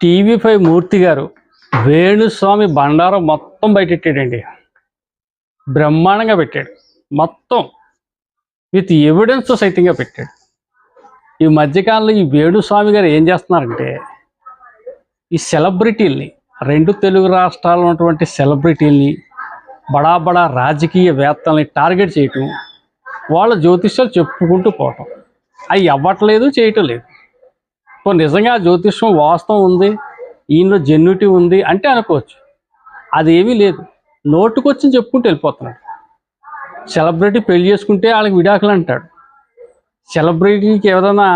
TV five మూర్తి గారు వేణుస్వామి బండారం మొత్తం బయటెట్టాడండి. బ్రహ్మాండంగా పెట్టాడు. మొత్తం విత్ ఎవిడెన్స్ సైతంగా పెట్టాడు. ఈ మధ్యకాలంలో ఈ వేణుస్వామి గారు ఏం చేస్తున్నారంటే ఈ సెలబ్రిటీల్ని రెండు తెలుగు రాష్ట్రాల్లో ఉన్నటువంటి సెలబ్రిటీల్ని బడా బడా రాజకీయ వేత్తల్ని టార్గెట్ చేయటం వాళ్ళ జ్యోతిష్యాలు చెప్పుకుంటూ పోవటం. అవి అవ్వట్లేదు చేయటం లేదు. ఇప్పుడు నిజంగా జ్యోతిష్యం వాస్తవం ఉంది ఈయనలో జెన్యుటీ ఉంది అంటే అనుకోవచ్చు. అది ఏమీ లేదు. నోటుకొచ్చి చెప్పుకుంటూ వెళ్ళిపోతున్నాడు. సెలబ్రిటీ పెళ్ళి చేసుకుంటే వాళ్ళకి విడాకులు అంటాడు. సెలబ్రిటీకి ఏదైనా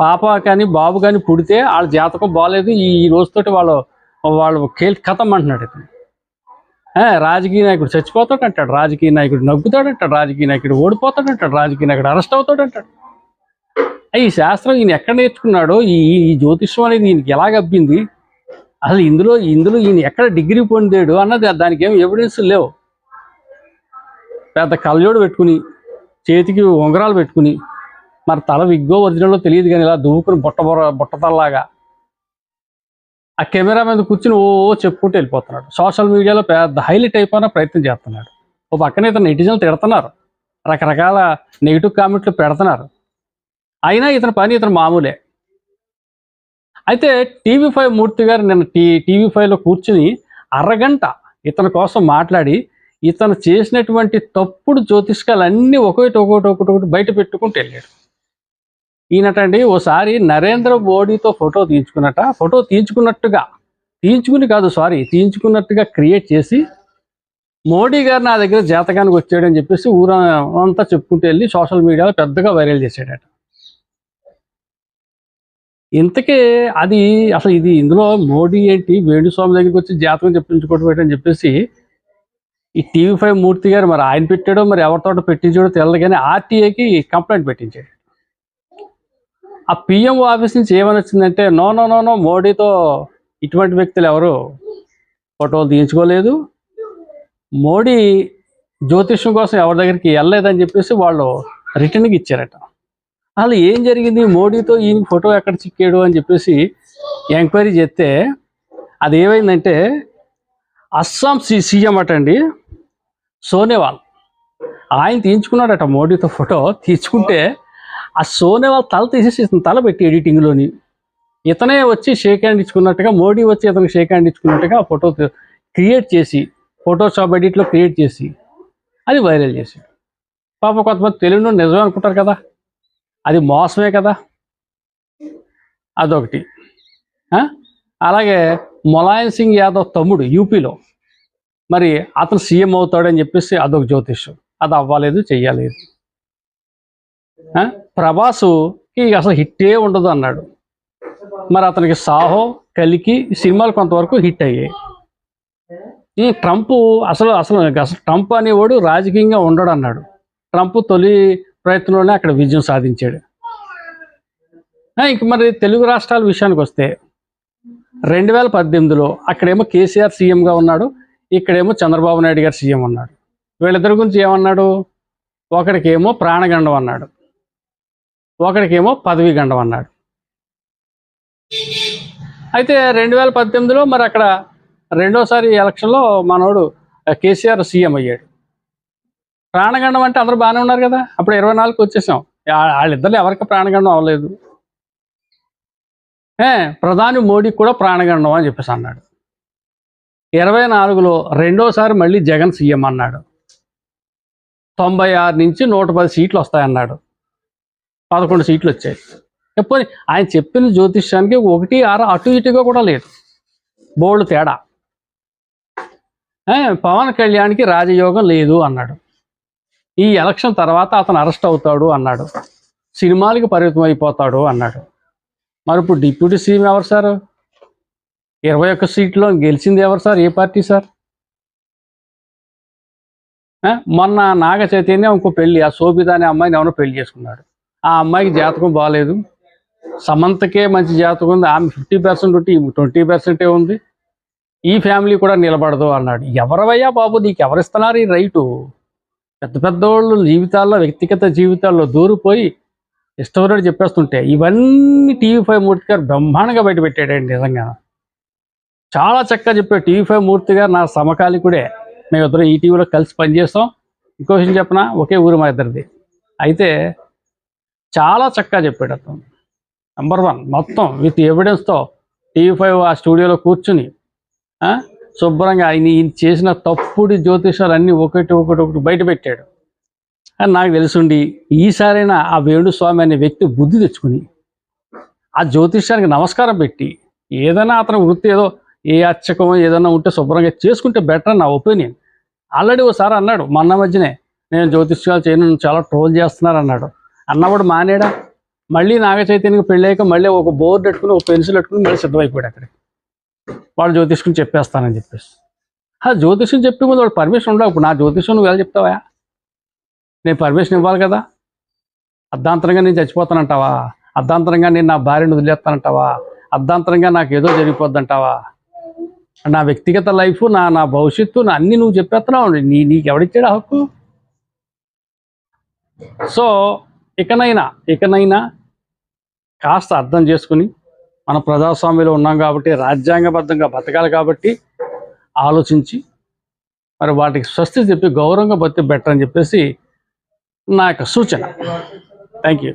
పాప కానీ బాబు కానీ పుడితే వాళ్ళ జాతకం బాగాలేదు ఈ రోజుతోటి వాళ్ళు వాళ్ళు కేల్ కథం అంటున్నాడు ఇతను. రాజకీయ నాయకుడు చచ్చిపోతాడు అంటాడు రాజకీయ నాయకుడు నగ్గుతాడు అంటాడు రాజకీయ నాయకుడు ఓడిపోతాడు అంటాడు రాజకీయ నాయకుడు అరెస్ట్ అవుతాడు అంటాడు ఈ శాస్త్రం ఈయన ఎక్కడ నేర్చుకున్నాడో ఈ ఈ జ్యోతిష్యం అనేది ఈయనకి ఎలా గబ్బింది అసలు ఇందులో ఇందులో ఈయన ఎక్కడ డిగ్రీ పొందాడు అన్నది దానికి ఏం ఎవిడెన్స్ లేవు. పెద్ద కళ్ళజోడు పెట్టుకుని చేతికి ఉంగరాలు పెట్టుకుని మరి తల విగ్గో ఒరిజినల్లో తెలియదు కానీ ఇలా దువ్వుకుని బుట్ట బొర బుట్టతల్లాగా ఆ కెమెరా మీద కూర్చుని ఓ ఓ చెప్పుకుంటూ వెళ్ళిపోతున్నాడు. సోషల్ మీడియాలో పెద్ద హైలైట్ అయిపోయిన ప్రయత్నం చేస్తున్నాడు. ఓ పక్కన ఇతను నెటిజన్లు తిడుతున్నారు. రకరకాల నెగిటివ్ కామెంట్లు పెడుతున్నారు. అయినా ఇతని పని ఇతను మామూలే. అయితే టీవీ ఫైవ్ మూర్తి గారు నిన్న టీ టీవీ ఫైవ్లో కూర్చుని అరగంట ఇతని కోసం మాట్లాడి ఇతను చేసినటువంటి తప్పుడు జ్యోతిష్కాలన్నీ ఒకటి ఒకటి ఒకటి ఒకటి బయట పెట్టుకుంటూ వెళ్ళాడు. ఈయనటండి ఓసారి నరేంద్ర మోడీతో ఫోటో తీయించుకున్నట. ఫోటో తీయించుకున్నట్టుగా తీయించుకుని కాదు సారీ తీయించుకున్నట్టుగా క్రియేట్ చేసి మోడీ గారు నా దగ్గర జాతకానికి వచ్చాడని చెప్పేసి ఊరంతా చెప్పుకుంటూ వెళ్ళి సోషల్ మీడియాలో పెద్దగా వైరల్ చేశాడట. ఇంతకే అది అసలు ఇది ఇందులో మోడీ ఏంటి వేణుస్వామి దగ్గరికి వచ్చి జాతకం చెప్పించుకోవటం అని చెప్పేసి ఈ టీవీ ఫైవ్ మూర్తి గారు మరి ఆయన పెట్టాడో మరి ఎవరితోట పెట్టించాడో తెలియదు కానీ ఆర్టీఐకి కంప్లైంట్ పెట్టించాడు. ఆ పిఎం ఆఫీస్ నుంచి ఏమని వచ్చిందంటే నో నో నో నో మోడీతో ఇటువంటి వ్యక్తులు ఎవరు ఫోటోలు తీయించుకోలేదు. మోడీ జ్యోతిష్యం కోసం ఎవరి దగ్గరికి వెళ్ళలేదని చెప్పేసి వాళ్ళు రిటర్న్కి ఇచ్చారట. అసలు ఏం జరిగింది? మోడీతో ఈయన ఫోటో ఎక్కడ చిక్కాడు అని చెప్పేసి ఎంక్వైరీ చేస్తే అది ఏమైందంటే అస్సాం సి సీఎం అట అండి సోనేవాల్. ఆయన తీయించుకున్నాడట మోడీతో ఫోటో. తీర్చుకుంటే ఆ సోనేవాల్ తల తీసేసి ఇతను తల పెట్టి ఎడిటింగ్లోని. ఇతనే వచ్చి షేక్ హ్యాండ్ ఇచ్చుకున్నట్టుగా మోడీ వచ్చి ఇతనికి షేక్ హ్యాండ్ ఇచ్చుకున్నట్టుగా ఆ ఫోటో క్రియేట్ చేసి ఫోటోషాప్ ఎడిట్లో క్రియేట్ చేసి అది వైరల్ చేసి పాప కొంతమంది తెలుగులో నిజమే అనుకుంటారు కదా. అది మోసమే కదా? అదొకటి. ఆ? అలాగే ములాయం సింగ్ యాదవ్ తమ్ముడు యూపీలో. మరి అతను సీఎం అవుతాడని చెప్పేసి అదొక జ్యోతిష్యం. అది అవ్వలేదు చెయ్యలేదు. ఆ? ప్రభాసుకి అసలు హిట్టే ఉండదు అన్నాడు. మరి అతనికి సాహో కలికి సినిమాలు కొంతవరకు హిట్ అయ్యాయి. ట్రంప్ అసలు అసలు అసలు ట్రంప్ అనేవాడు రాజకీయంగా ఉండడు అన్నాడు ట్రంప్ తొలి ప్రయత్నంలోనే అక్కడ విజయం సాధించాడు. ఇంక మరి తెలుగు రాష్ట్రాల విషయానికి వస్తే రెండు వేల పద్దెనిమిదిలో అక్కడేమో కేసీఆర్ సీఎంగా ఉన్నాడు ఇక్కడేమో చంద్రబాబు నాయుడు గారు సీఎం ఉన్నాడు. వీళ్ళిద్దరి గురించి ఏమన్నాడు? ఒకడికేమో ప్రాణగండం అన్నాడు. ఒకడికేమో పదవి గండం అన్నాడు. అయితే రెండు వేల పద్దెనిమిదిలో మరి అక్కడ రెండోసారి ఎలక్షన్లో మనోడు కేసీఆర్ సీఎం అయ్యాడు. ప్రాణగండం అంటే అందరూ బాగానే ఉన్నారు కదా. అప్పుడు ఇరవై నాలుగుకి వచ్చేసాం. వాళ్ళిద్దరు ఎవరికి ప్రాణగండం అవ్వలేదు. ఏ ప్రధాని మోడీ కూడా ప్రాణగండం అని చెప్పేసి అన్నాడు. ఇరవై నాలుగులో రెండోసారి మళ్ళీ జగన్ సీఎం అన్నాడు. తొంభై ఆరు నుంచి నూట పది సీట్లు వస్తాయన్నాడు. పదకొండు సీట్లు వచ్చాయి. చెప్పని ఆయన చెప్పిన జ్యోతిష్యానికి ఒకటి ఆరు అటు ఇటుగా కూడా లేదు. బోల్డ్ తేడా. పవన్ కళ్యాణ్కి రాజయోగం లేదు అన్నాడు. ఈ ఎలక్షన్ తర్వాత అతను అరెస్ట్ అవుతాడు అన్నాడు. సినిమాలకి పరిమితం అయిపోతాడు అన్నాడు. మరి ఇప్పుడు డిప్యూటీ సీఎం ఎవరు సార్? ఇరవై ఒక్క సీట్లో గెలిచింది ఎవరు సార్? ఏ పార్టీ సార్? మొన్న నాగ చైతన్య ఇంకో పెళ్ళి ఆ శోభిత అనే అమ్మాయిని ఎవరో పెళ్ళి చేసుకున్నాడు. ఆ అమ్మాయికి జాతకం బాగాలేదు సమంతకే మంచి జాతకం ఉంది. ఆమె ఫిఫ్టీ పర్సెంట్ ఉంటే ట్వంటీ పర్సెంటే ఉంది. ఈ ఫ్యామిలీ కూడా నిలబడదు అన్నాడు. ఎవరవయ్యా బాబు నీకు ఎవరిస్తున్నారు ఈ రైటు? పెద్ద పెద్ద వాళ్ళు జీవితాల్లో వ్యక్తిగత జీవితాల్లో దూరిపోయి ఇష్టమైనట్టు చెప్పేస్తుంటే ఇవన్నీ టీవీ ఫైవ్ మూర్తి గారు బ్రహ్మాండంగా బయట పెట్టాడండి నిజంగా. చాలా చక్కగా చెప్పాడు టీవీ ఫైవ్ మూర్తి గారు నా సమకాలికుడే. మేము ఇద్దరు ఈ టీవీలో కలిసి పనిచేస్తాం. ఇంకో విషయం చెప్పిన? ఒకే ఊరు మా ఇద్దరిది. అయితే చాలా చక్కగా చెప్పాడు అతను. నెంబర్ వన్ మొత్తం విత్ ఎవిడెన్స్తో టీవీ ఫైవ్ ఆ స్టూడియోలో కూర్చుని శుభ్రంగా ఆయన ఈయన చేసిన తప్పుడు జ్యోతిషాలు అన్నీ ఒకటి ఒకటి ఒకటి బయట పెట్టాడు. అని నాకు తెలుసుండి ఈసారైనా ఆ వేణుస్వామి అనే వ్యక్తి బుద్ధి తెచ్చుకుని ఆ జ్యోతిష్యానికి నమస్కారం పెట్టి ఏదైనా అతని వృత్తి ఏదో ఏ అర్చకం ఏదైనా ఉంటే శుభ్రంగా చేసుకుంటే బెటర్ నా ఒపీనియన్. ఆల్రెడీ ఒకసారి అన్నాడు మొన్న మధ్యనే నేను జ్యోతిష్యాలు చేయను చాలా ట్రోల్ చేస్తున్నారు అన్నాడు. అన్నవాడు మానేడా? మళ్ళీ నాగ చైతన్యకి పెళ్ళాక మళ్ళీ ఒక బోర్డు పెట్టుకుని ఒక పెన్సిల్ పెట్టుకుని మళ్ళీ సిద్ధమైపోయాడు అక్కడికి. వాడు జ్యోతిష్కుని చెప్పేస్తానని చెప్పేసి. ఆ జ్యోతిష్యం చెప్పే ముందు వాడు పర్మిషన్ ఉండవు. ఇప్పుడు నా జ్యోతిష్యం నువ్వు ఎలా చెప్తావా? నేను పర్మిషన్ ఇవ్వాలి కదా? అర్ధాంతరంగా నేను చచ్చిపోతానంటావా? అర్ధాంతరంగా నేను నా భార్యను వదిలేస్తానంటావా? అర్ధాంతరంగా నాకు ఏదో జరిగిపోద్దంటావా? నా వ్యక్తిగత లైఫ్ నా నా భవిష్యత్తు నా అన్ని నువ్వు చెప్పేస్తున్నావు. నీ నీకు ఎవడిచ్చాడు హక్కు? సో ఇకనైనా ఇకనైనా కాస్త అర్థం చేసుకుని మన ప్రజాస్వామ్యంలో ఉన్నాం కాబట్టి రాజ్యాంగబద్ధంగా బతకాలి కాబట్టి ఆలోచించి మరి వాటికి స్వస్తి చెప్పి గౌరవంగా బతి బెటర్ అని చెప్పేసి నా యొక్క సూచన. Thank you